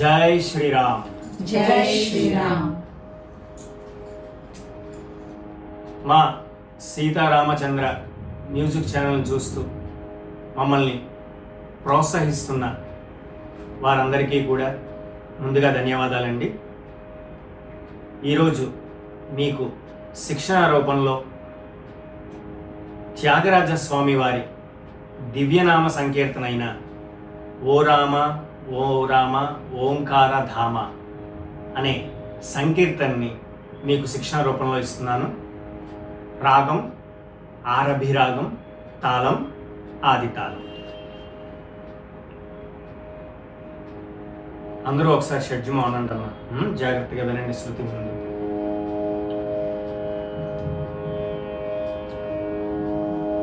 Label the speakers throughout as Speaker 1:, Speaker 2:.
Speaker 1: జై శ్రీరామ్.
Speaker 2: జై శ్రీరామ్.
Speaker 1: మా సీతారామచంద్ర మ్యూజిక్ ఛానల్ చూస్తూ మమ్మల్ని ప్రోత్సహిస్తున్న వారందరికీ కూడా ముందుగా ధన్యవాదాలండి. ఈరోజు మీకు శిక్షణ రూపంలో త్యాగరాజ స్వామి వారి దివ్యనామ సంకీర్తన అయిన ఓ రామ ఓ రామ ఓంకార ధామ అనే సంకీర్తన్ని మీకు శిక్షణ రూపంలో ఇస్తున్నాను. రాగం ఆరభిరాగం తాళం ఆది తాళం అందరూ ఒకసారి షడ్జి మౌనంటమ్మా జాగ్రత్తగా వినండి శృతి ముందు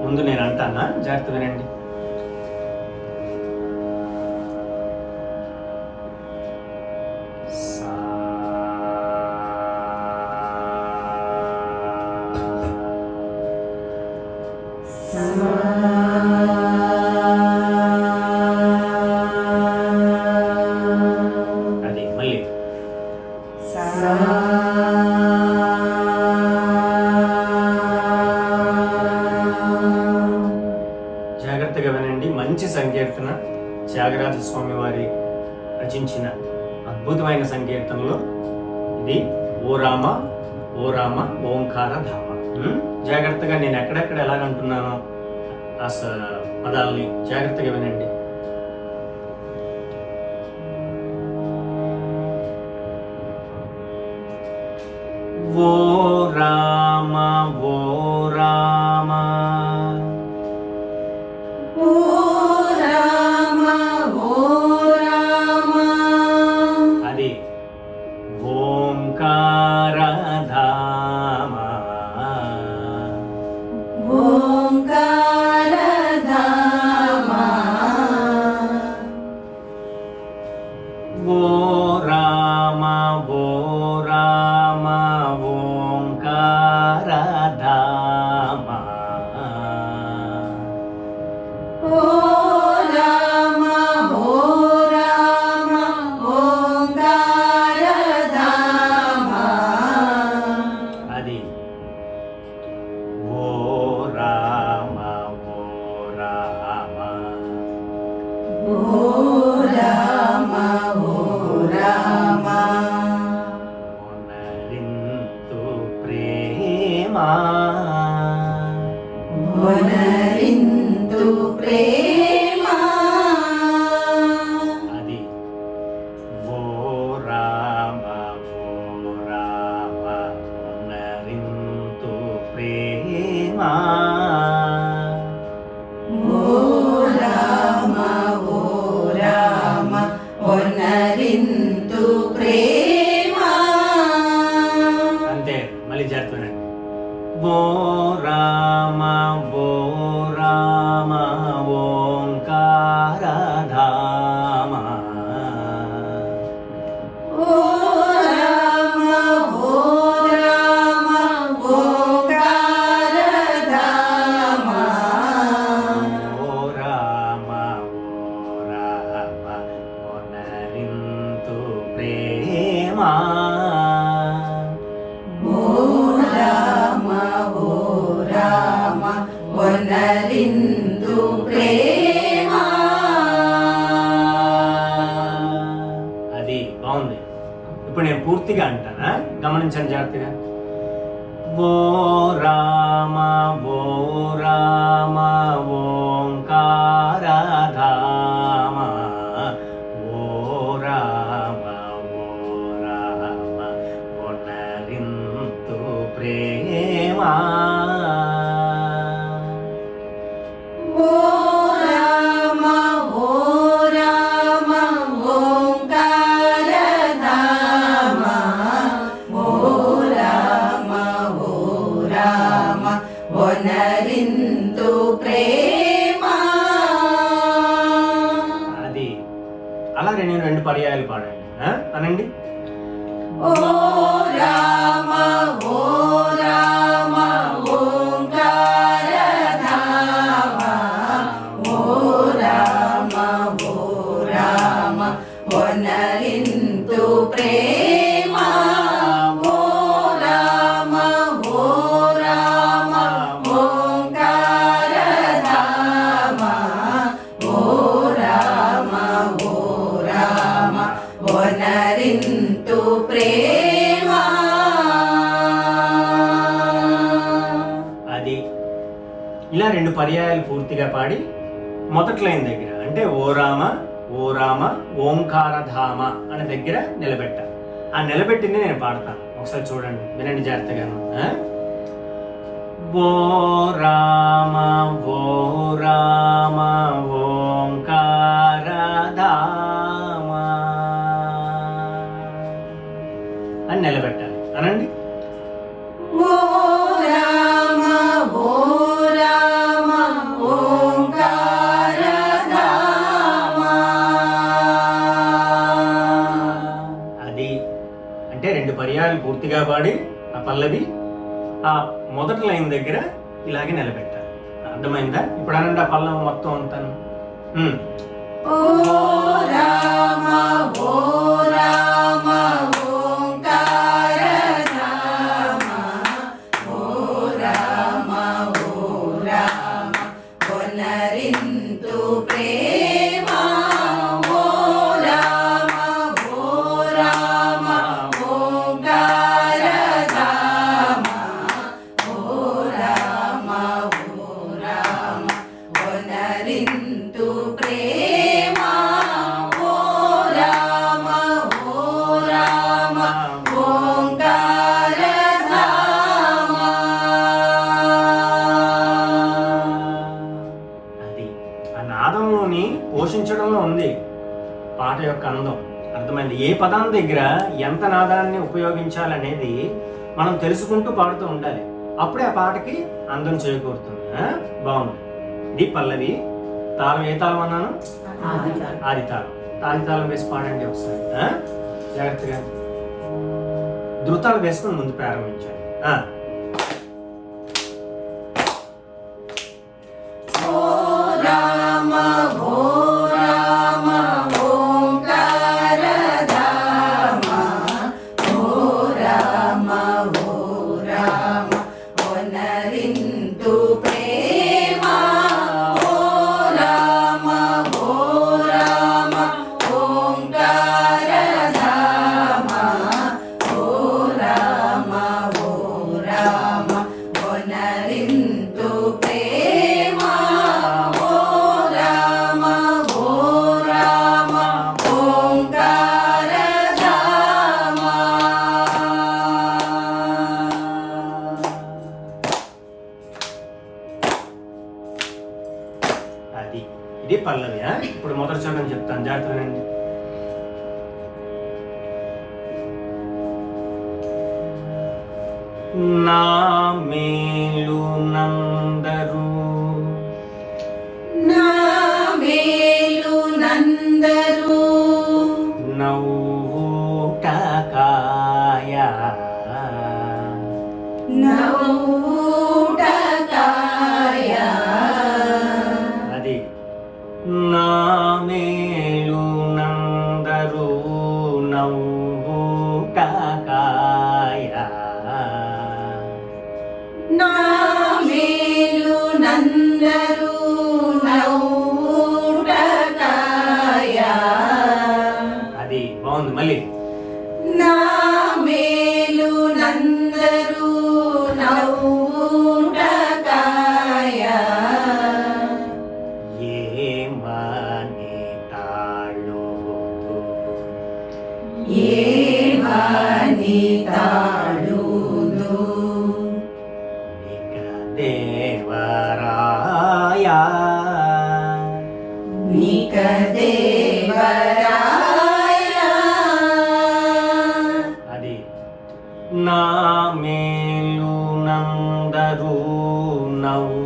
Speaker 1: ముందు నేను అంటానా? జాగ్రత్త వినండి. మంచి సంకీర్తన త్యాగరాజ స్వామి వారి రచించిన అద్భుతమైన సంకీర్తనలో ఇది ఓ రామ ఓ రామ ఓంకార ధామ. జాగ్రత్తగా నేను ఎక్కడెక్కడ ఎలాగంటున్నానో ఆ స- పదాలని జాగ్రత్తగా వినండి. గమనించండి జాగ్రత్తగా. ఓ రామ ఓ రామ ఓ నేను రెండు పర్యాయాలు పాడండి ఆ? అనండి
Speaker 2: ఓ
Speaker 1: రా పర్యాయాలు పూర్తిగా పాడి మొదటి లైన్ దగ్గర అంటే ఓ రామ ఓ రామ ఓంకారధామ అనే దగ్గర నిలబెట్టాలి ఆ నిలబెట్టింది నేను పాడతాను ఒకసారి చూడండి వినండి జాగ్రత్తగాను. ఓ రామ ఓ రామ ఓంకారధామ అని నిలబెట్టాలి. అనండి?
Speaker 2: ఓ రామ ఓ
Speaker 1: పూర్తిగా పాడి ఆ పల్లవి ఆ మొదటి లైన్ దగ్గర ఇలాగే నిలబెట్టాలి. అర్థమైందా? ఇప్పుడు అనండి ఆ పల్లవి మొత్తం అంతాను
Speaker 2: ఓ రామ ఓ రామ
Speaker 1: ఎంత నాదాన్ని ఉపయోగించాలనేది మనం తెలుసుకుంటూ పాడుతూ ఉండాలి. అప్పుడే ఆ పాటకి అందం చేకూరుతుంది? బాగుంది. ఇది పల్లవి తాళం ఏ తాళం అన్నాను? ఆది తాళం. ఆది తాళం. వేసి పాడండి ఒకసారి? జాగ్రత్తగా. ధృతాలు వేసుకొని ముందు ప్రారంభించండి. నందరు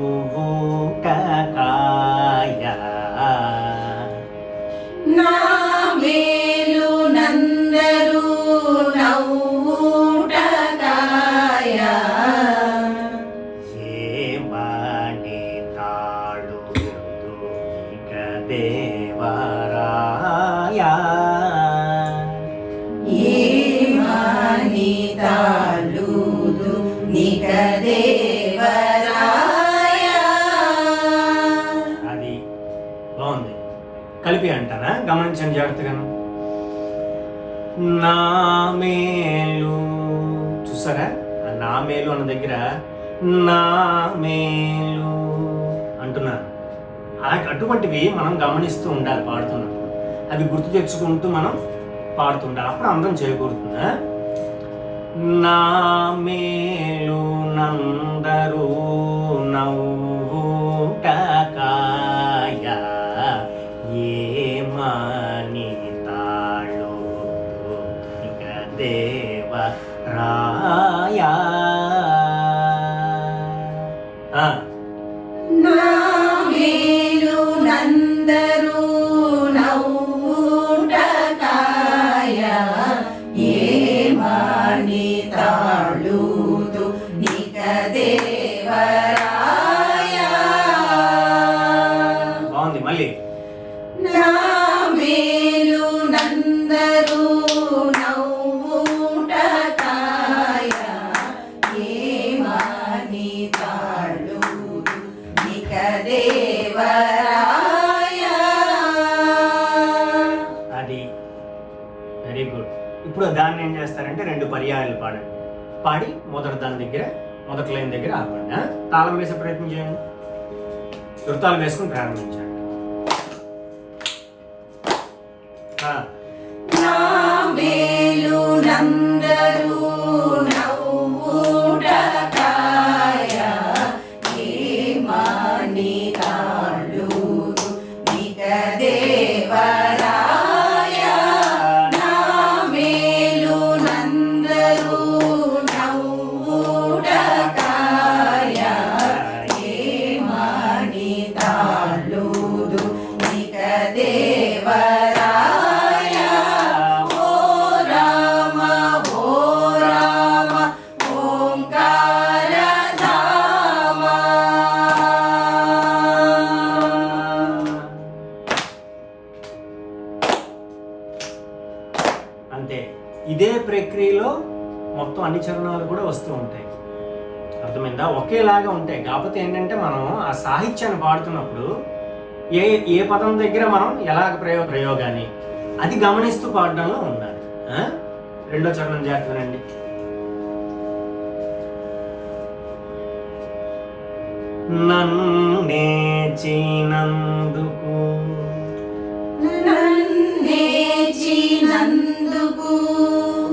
Speaker 1: గమనించండి జాగ్రత్తగాను నా మేలు. చూసారా ఆ నా మేలు అన్న దగ్గర నా మేలు అంటున్నారు అటువంటివి మనం గమనిస్తూ ఉండాలి పాడుతున్నప్పుడు. అవి గుర్తు తెచ్చుకుంటూ మనం పాడుతుండాలి. అప్పుడు అందరం చేకూరుతుందా? నా మేలు నందరూ నవ్వుట చేస్తారంటే పాడండి పాడి మొదటి దాని దగ్గర మొదటి లైన్ దగ్గర ఆగండి తాళం వేసే ప్రయత్నం చేయండి. వృత్తాలు వేసుకుని ప్రారంభించండి. కాకపోతే ఏంటంటే మనం ఆ సాహిత్యాన్ని పాడుతున్నప్పుడు ఏ ఏ పదం దగ్గర మనం ఎలాగ ప్రయోగ ప్రయోగాన్ని అది గమనిస్తూ పాడడంలో ఉండాలి. ఆ? రెండో చరణం జాగ్రత్తనండి నన్నేచినందుకు
Speaker 2: నన్నేచినందుకు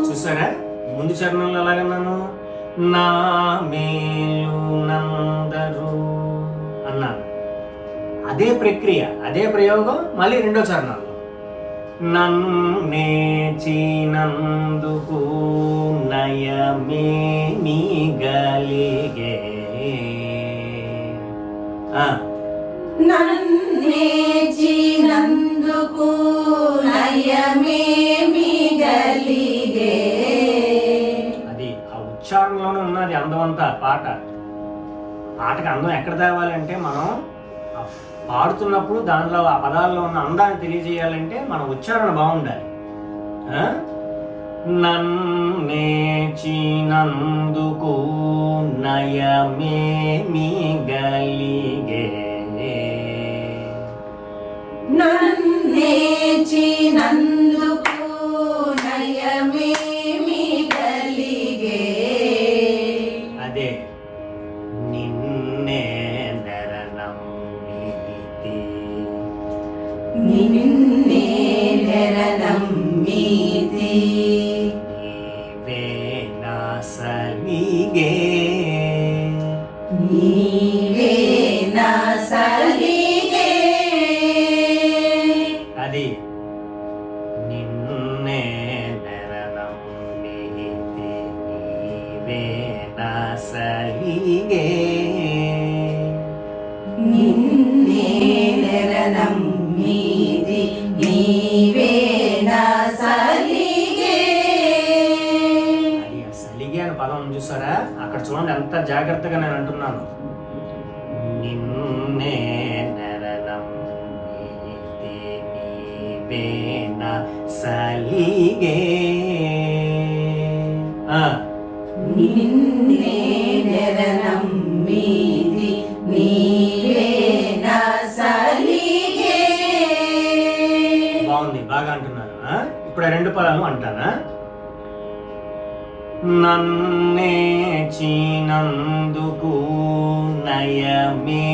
Speaker 1: చూసారా? ముందు చరణంలో ఎలాగన్నాను? నా మేలు అదే ప్రక్రియ అదే ప్రయోగం మళ్ళీ రెండో చరణంలో నన్నేచినందుకు నయమేమి గలిగే
Speaker 2: నయమేమి గలిగే
Speaker 1: అది ఆ ఉచ్చారణలోనే ఉన్నది అందం అంతా పాట. పాటకి అందం ఎక్కడ తేవాలంటే మనం పాడుతున్నప్పుడు దానిలో ఆ పదాల్లో ఉన్న అందాన్ని తెలియజేయాలంటే మన ఉచ్చారణ బాగుండాలి ఆ? నన్నేచినందుకు నయమేమి గలిగే
Speaker 2: నన్నేచినందుకు
Speaker 1: సలిగే నిన్నే నెరనమ్మితి నీవే నా సలిగే. అనే పదం చూసారా? అక్కడ చూడండి ఎంత జాగ్రత్తగా నేను అంటున్నాను. చెప్పాలను అంటానా? నన్నే చీనందుకు నయమే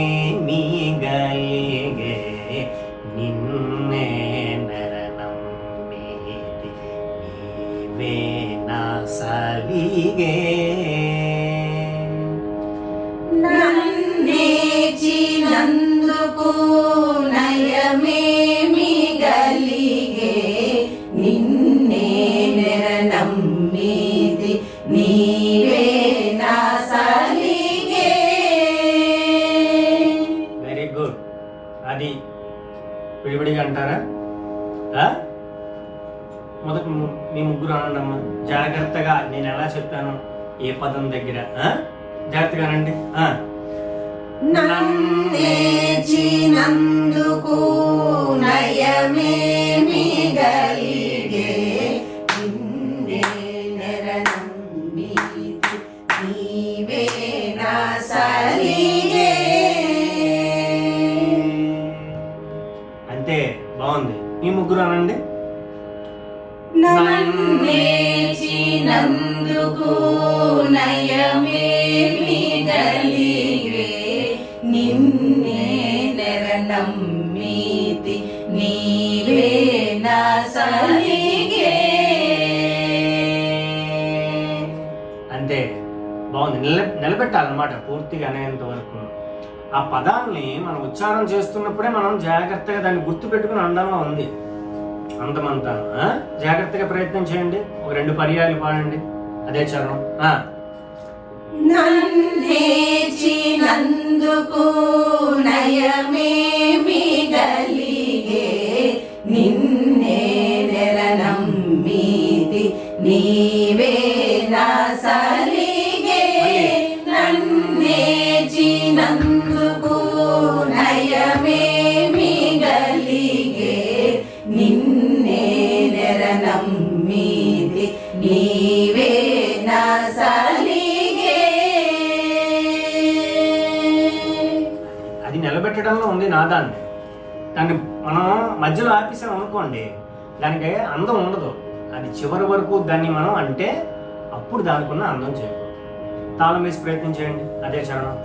Speaker 1: నేను ఎలా చెప్పాను? ఏ పదం దగ్గర? ఆ? జాగ్రత్తగా అనండి నిల పూర్తిగా అనేంత వరకు. ఆ పదాన్ని మనం ఉచ్చారణ చేస్తున్నప్పుడే మనం జాగ్రత్తగా దాన్ని గుర్తు పెట్టుకుని అందంగా ఉంది. అందమంతాను జాగ్రత్తగా ప్రయత్నం చేయండి. ఒక రెండు పర్యాలు పాడండి. అదే చరణం. ఆ.
Speaker 2: నయమేమి గలిగే. నిన్నే నెరనమ్మితి నీవే
Speaker 1: ఉంది నాదాన్ని దాన్ని మనం మధ్యలో ఆపేసాం అనుకోండి దానికి అందం ఉండదు. అది చివరి వరకు దాన్ని మనం అంటే అప్పుడు దానికున్న అందం చేయకూడదు. తాళం వేసి ప్రయత్నం చేయండి. అదే చరణం.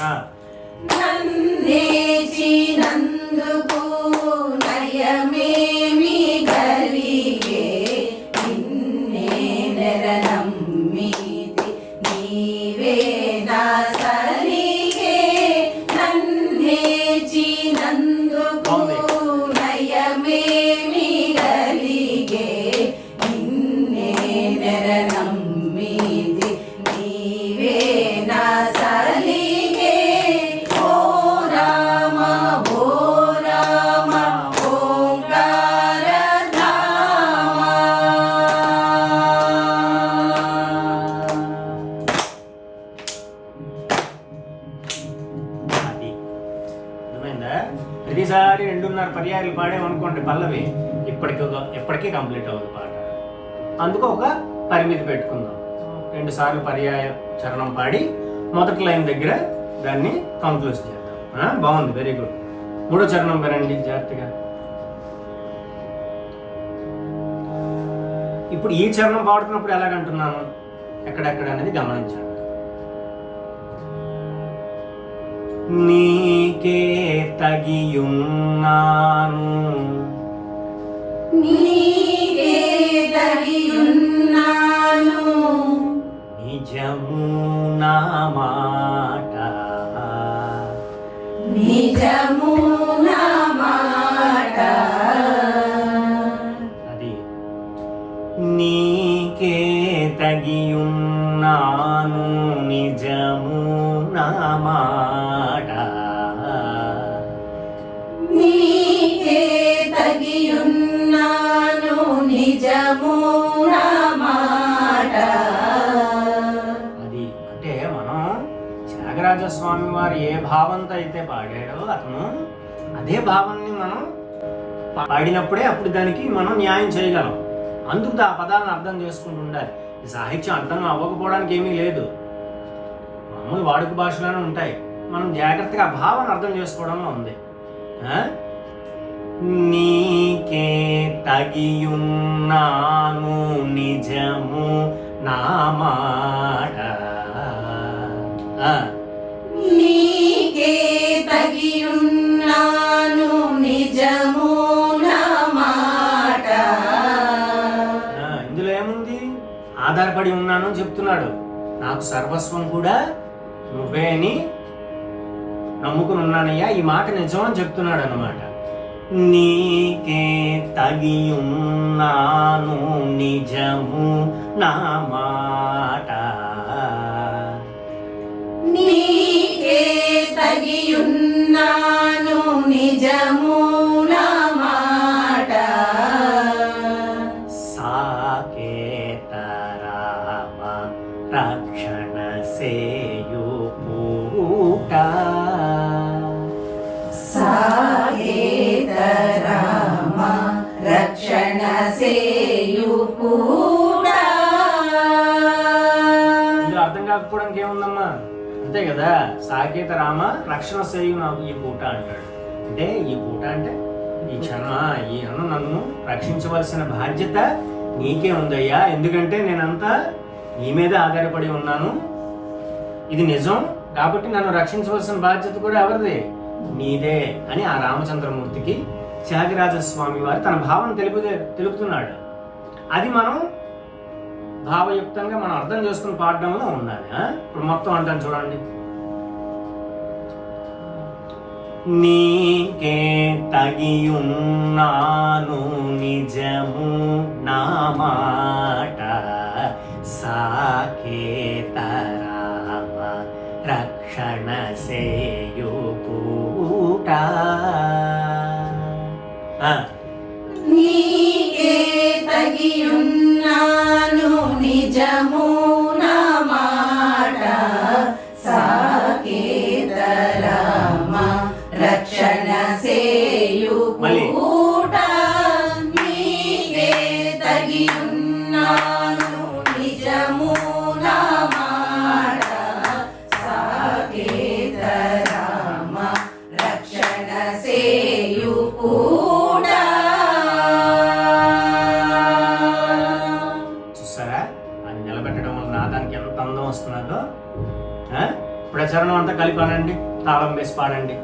Speaker 1: ఆ? రెండున్నర పర్యాయాలు పాడేమనుకోండి పల్లవి ఇప్పటికి ఇప్పటికీ కంప్లీట్ అవ్వదు పాట. అందుకు ఒక పరిమితి పెట్టుకుందాం. రెండు సార్లు పర్యాయ చరణం పాడి మొదటి లైన్ దగ్గర దాన్ని కంక్లూజ్ చేద్దాం. బాగుంది వెరీ గుడ్ మూడో చరణం వినండి జాగ్రత్తగా. ఇప్పుడు ఈ చరణం పాడుతున్నప్పుడు ఎలాగంటున్నాను ఎక్కడెక్కడ అనేది గమనించండి. నీకే తగియున్నాను.
Speaker 2: నీకే తగియున్నాను.
Speaker 1: నిజము నా వారు ఏ భావంతో అయితే పాడాడో అతను అదే భావాన్ని మనం పాడినప్పుడే అప్పుడు దానికి మనం న్యాయం చేయగలం. అందుకు ఆ పదాలను అర్థం చేసుకుంటూ ఉండాలి. ఈ సాహిత్యం అర్థం అవ్వకపోవడానికి ఏమీ లేదు. మామూలు వాడుక భాషలోనే ఉంటాయి. మనం జాగ్రత్తగా ఆ భావాన్ని అర్థం చేసుకోవడంలో ఉంది. ఆ? నీకే తగియున్నాను నిజము నా మాట. ఆధారపడి ఉన్నాను అని చెప్తున్నాడు. నాకు సర్వస్వం కూడా నువ్వే అని నమ్ముకుని ఉన్నానయ్యా ఈ మాట నిజం అని చెప్తున్నాడు అనమాట నీకే తగి ఉన్నాను నిజము నా మాట.
Speaker 2: నీకే తగియున్నాను నిజము నా మాట.
Speaker 1: సాకేత రక్షణ సేయు పూట.
Speaker 2: రామ రక్షణ సేయు కూడా
Speaker 1: ఇందులో అర్థం కాకపోవడానికి ఏముందమ్మా? అంతే కదా? సాకేత రామ రక్షణ సేయు నాకు ఈ పూట అంటాడు. అంటే ఈ పూట అంటే ఈ క్షణ ఈ అన్న నన్ను రక్షించవలసిన బాధ్యత నీకే ఉందయ్యా. ఎందుకంటే నేనంతా నీ మీద ఆధారపడి ఉన్నాను. ఇది నిజం. కాబట్టి నన్ను రక్షించవలసిన బాధ్యత కూడా ఎవరిది? నీదే అని ఆ రామచంద్రమూర్తికి త్యాగరాజస్వామి వారు తన భావన తెలుపు తెలుపుతున్నాడు. అది మనం భావయుక్తంగా మనం అర్థం చేసుకుని పాడడంలో ఉండాలి ఇప్పుడు మొత్తం అంటాను చూడండి. నీకే తగియున్నాను నిజము నా మాట. సాకేతరామ రక్షణ సేయు
Speaker 2: నీకే తగియున్నాను నిజము
Speaker 1: చరణం అంతా కలిపి అనండి తాళం వేసి పాడండి.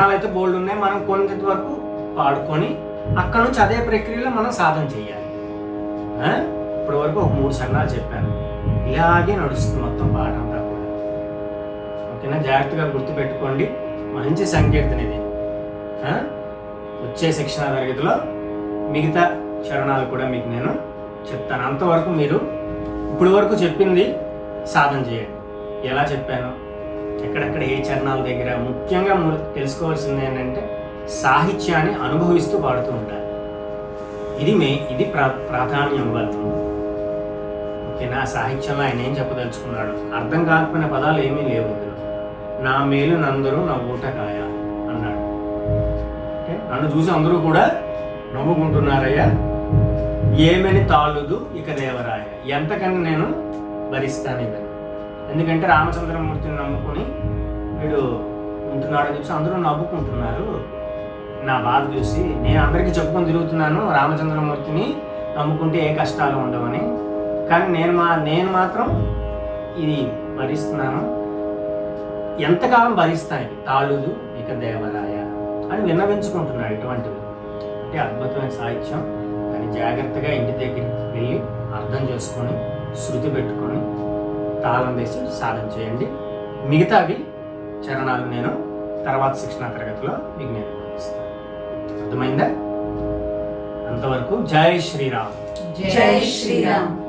Speaker 1: చరణాలు అయితే బోల్డ్ ఉన్నాయి. మనం కొంత వరకు పాడుకొని అక్కడ నుంచి అదే ప్రక్రియలో మనం సాధన చేయాలి. ఇప్పటి వరకు ఒక మూడు సంఘాలు చెప్పాను. ఇలాగే నడుస్తుంది మొత్తం పాట అంతా కూడా. ఓకేనా? జాగ్రత్తగా గుర్తుపెట్టుకోండి. మంచి సంకీర్తన ఇది. వచ్చే శిక్షణ తరగతిలో మిగతా చరణాలు కూడా మీకు నేను చెప్తాను. అంతవరకు మీరు ఇప్పటి వరకు చెప్పింది సాధన చేయండి. ఎలా చెప్పాను? ఎక్కడెక్కడ ఏ చరణాల దగ్గర ముఖ్యంగా తెలుసుకోవాల్సింది ఏంటంటే సాహిత్యాన్ని అనుభవిస్తూ పాడుతూ ఉండాలి ఇది మే ఇది ప్రా ప్రాధాన్యం ఇవ్వాలి ఓకేనా? సాహిత్యంలో ఆయన ఏం చెప్పదలుచుకున్నాడు? అర్థం కాకపోయిన పదాలు ఏమీ లేవు నా మేలు నందరూ నా ఊటకాయ అన్నాడు. నన్ను చూసి అందరూ కూడా నవ్వుకుంటున్నారయ్యా. ఏమని తాళుదు ఇక దేవరాయ. ఎంతకన్నా నేను భరిస్తాను ఇదని ఎందుకంటే రామచంద్రమూర్తిని నమ్ముకొని వీడు ఉంటున్నాడని చెప్పి అందరూ నవ్వుకుంటున్నారు. నా బాధ చూసి నేను అందరికీ చెప్పుకొని తిరుగుతున్నాను రామచంద్రమూర్తిని నమ్ముకుంటే ఏ కష్టాలు ఉండవని. కానీ నేను మా నేను మాత్రం ఇది భరిస్తున్నాను. ఎంతకాలం భరిస్తాయి? ఇది తాళుదు ఇక దేవరాయ అని విన్నవించుకుంటున్నాడు ఇటువంటివి. అంటే అద్భుతమైన సాహిత్యం. కానీ జాగ్రత్తగా ఇంటి దగ్గరికి వెళ్ళి అర్థం చేసుకొని శృతి పెట్టుకొని తాళం వేసి సాధన చేయండి. మిగతావి చరణాలు నేను తర్వాత శిక్షణ తరగతిలో మీకు నేర్పిస్తాను అర్థమైందా? అంతవరకు జై శ్రీరామ్.
Speaker 2: జై శ్రీరామ్.